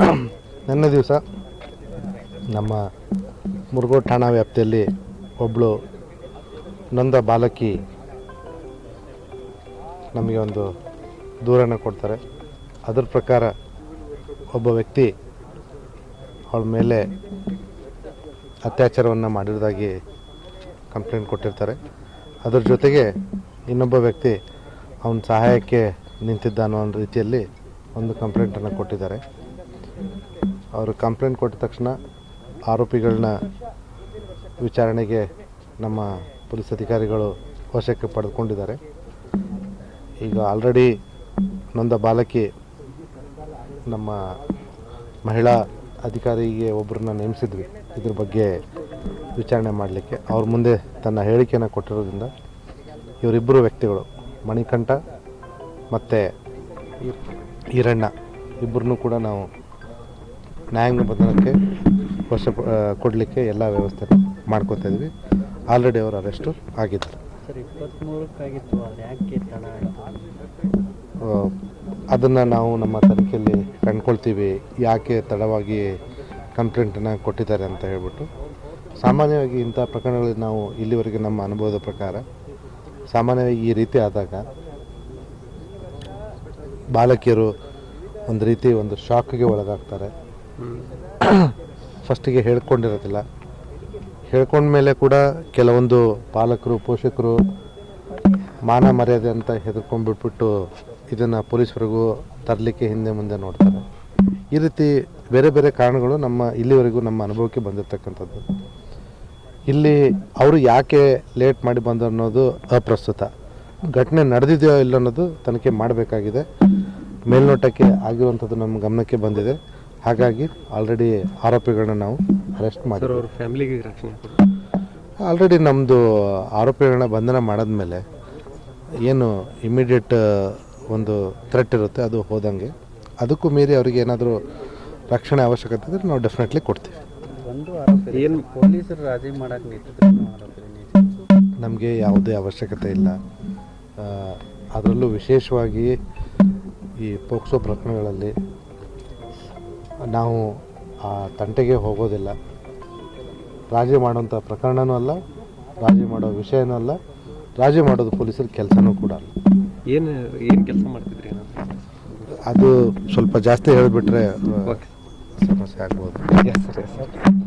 ನಿನ್ನೆ ದಿವಸ ನಮ್ಮ ಮುರುಗೋ ಠಾಣಾ ವ್ಯಾಪ್ತಿಯಲ್ಲಿ ಒಬ್ಬಳು ನೊಂದ ಬಾಲಕಿ ನಮಗೆ ಒಂದು ದೂರನ್ನು ಕೊಡ್ತಾರೆ. ಅದರ ಪ್ರಕಾರ ಒಬ್ಬ ವ್ಯಕ್ತಿ ಅವಳ ಮೇಲೆ ಅತ್ಯಾಚಾರವನ್ನು ಮಾಡಿರೋದಾಗಿ ಕಂಪ್ಲೇಂಟ್ ಕೊಟ್ಟಿರ್ತಾರೆ. ಅದರ ಜೊತೆಗೆ ಇನ್ನೊಬ್ಬ ವ್ಯಕ್ತಿ ಅವನ ಸಹಾಯಕ್ಕೆ ನಿಂತಿದ್ದ ಅನ್ನೋ ರೀತಿಯಲ್ಲಿ ಒಂದು ಕಂಪ್ಲೇಂಟನ್ನು ಕೊಟ್ಟಿದ್ದಾರೆ. ಅವರು ಕಂಪ್ಲೇಂಟ್ ಕೊಟ್ಟ ತಕ್ಷಣ ಆರೋಪಿಗಳನ್ನ ವಿಚಾರಣೆಗೆ ನಮ್ಮ ಪೊಲೀಸ್ ಅಧಿಕಾರಿಗಳು ವಶಕ್ಕೆ ಪಡೆದುಕೊಂಡಿದ್ದಾರೆ. ಈಗ ಆಲ್ರೆಡಿ ನೊಂದ ಬಾಲಕಿ ನಮ್ಮ ಮಹಿಳಾ ಅಧಿಕಾರಿಗೆ ಒಬ್ಬರನ್ನ ನೇಮಿಸಿದ್ವಿ. ಇದ್ರ ಬಗ್ಗೆ ವಿಚಾರಣೆ ಮಾಡಲಿಕ್ಕೆ. ಅವ್ರ ಮುಂದೆ ತನ್ನ ಹೇಳಿಕೆಯನ್ನು ಕೊಟ್ಟಿರೋದ್ರಿಂದ ಇವರಿಬ್ಬರು ವ್ಯಕ್ತಿಗಳು ಮಣಿಕಂಠ ಮತ್ತು ಈರಣ್ಣ. ಇಬ್ಬರನ್ನೂ ಕೂಡ ನಾವು ನ್ಯಾಯಾಂಗ ಬಂಧನಕ್ಕೆ ವಶ ಕೊಡಲಿಕ್ಕೆ ಎಲ್ಲ ವ್ಯವಸ್ಥೆ ಮಾಡ್ಕೊತಾ ಇದ್ವಿ. ಆಲ್ರೆಡಿ ಅವರು ಅರೆಸ್ಟು ಆಗಿದ್ದಾರೆ. ಅದನ್ನು ನಾವು ನಮ್ಮ ತನಿಖೆಯಲ್ಲಿ ಕಂಡ್ಕೊಳ್ತೀವಿ. ಯಾಕೆ ತಡವಾಗಿ ಕಂಪ್ಲೇಂಟನ್ನು ಕೊಟ್ಟಿದ್ದಾರೆ ಅಂತ ಹೇಳ್ಬಿಟ್ಟು. ಸಾಮಾನ್ಯವಾಗಿ ಇಂಥ ಪ್ರಕರಣಗಳಲ್ಲಿ ನಾವು ಇಲ್ಲಿವರೆಗೆ ನಮ್ಮ ಅನುಭವದ ಪ್ರಕಾರ ಸಾಮಾನ್ಯವಾಗಿ ಈ ರೀತಿ ಆದಾಗ ಬಾಲಕಿಯರು ಒಂದು ರೀತಿ ಒಂದು ಶಾಕ್ಗೆ ಒಳಗಾಗ್ತಾರೆ. ಫಸ್ಟಿಗೆ ಹೇಳ್ಕೊಂಡಿರೋದಿಲ್ಲ. ಹೇಳ್ಕೊಂಡ್ಮೇಲೆ ಕೂಡ ಕೆಲವೊಂದು ಪಾಲಕರು, ಪೋಷಕರು ಮಾನ ಮರ್ಯಾದೆ ಅಂತ ಹೆದರ್ಕೊಂಡ್ಬಿಟ್ಬಿಟ್ಟು ಇದನ್ನು ಪೊಲೀಸರಿಗೂ ತರಲಿಕ್ಕೆ ಹಿಂದೆ ಮುಂದೆ ನೋಡ್ತಾರೆ. ಈ ರೀತಿ ಬೇರೆ ಬೇರೆ ಕಾರಣಗಳು ನಮ್ಮ ಇಲ್ಲಿವರೆಗೂ ನಮ್ಮ ಅನುಭವಕ್ಕೆ ಬಂದಿರತಕ್ಕಂಥದ್ದು. ಇಲ್ಲಿ ಅವರು ಯಾಕೆ ಲೇಟ್ ಮಾಡಿ ಬಂದರು ಅನ್ನೋದು ಅಪ್ರಸ್ತುತ. ಘಟನೆ ನಡೆದಿದೆಯೋ ಇಲ್ಲ ಅನ್ನೋದು ತನಿಖೆ ಮಾಡಬೇಕಾಗಿದೆ. ಮೇಲ್ನೋಟಕ್ಕೆ ಆಗಿರುವಂಥದ್ದು ನಮ್ಮ ಗಮನಕ್ಕೆ ಬಂದಿದೆ. ಹಾಗಾಗಿ ಆಲ್ರೆಡಿ ಆರೋಪಿಗಳನ್ನ ನಾವು ಅರೆಸ್ಟ್ ಮಾಡಿ ಸರ್ ಅವ್ರ ಫ್ಯಾಮಿಲಿಗೆ ರಕ್ಷಣೆ ಆಲ್ರೆಡಿ ನಮ್ಮದು ಆರೋಪಿಗಳನ್ನ ಬಂಧನ ಮಾಡಿದ್ಮೇಲೆ ಏನು ಇಮಿಡಿಯೇಟ್ ಒಂದು ಥ್ರೆಟ್ ಇರುತ್ತೆ ಅದು ಹೋದಂಗೆ. ಅದಕ್ಕೂ ಮೀರಿ ಅವರಿಗೆ ಏನಾದರೂ ರಕ್ಷಣೆ ಅವಶ್ಯಕತೆ ಇದ್ದರೆ ನಾವು ಡೆಫಿನೆಟ್ಲಿ ಕೊಡ್ತೀವಿ. ಒಂದು ಏನು? ಪೊಲೀಸರು ರಾಜಿ ಮಾಡಕ್ಕೆ ನಿಂತಿದ್ರು ನಮಗೆ ಯಾವುದೇ ಅವಶ್ಯಕತೆ ಇಲ್ಲ. ಅದರಲ್ಲೂ ವಿಶೇಷವಾಗಿ ಈ ಪೋಕ್ಸೋ ಪ್ರಕರಣಗಳಲ್ಲಿ ನಾವು ಆ ತಂಟೆಗೆ ಹೋಗೋದಿಲ್ಲ. ರಾಜಿ ಮಾಡೋಂಥ ಪ್ರಕರಣನೂ ಅಲ್ಲ ರಾಜಿ ಮಾಡೋ ವಿಷಯನೂ ಅಲ್ಲ ರಾಜಿ ಮಾಡೋದು ಪೊಲೀಸರ ಕೆಲಸನೂ ಕೂಡ ಅಲ್ಲ. ಏನು ಏನು ಕೆಲಸ ಮಾಡ್ತಿದ್ರಿ ಅದು ಸ್ವಲ್ಪ ಜಾಸ್ತಿ ಹೇಳಿಬಿಟ್ರೆ ಸಮಸ್ಯೆ ಆಗ್ಬೋದು. Yes sir yes sir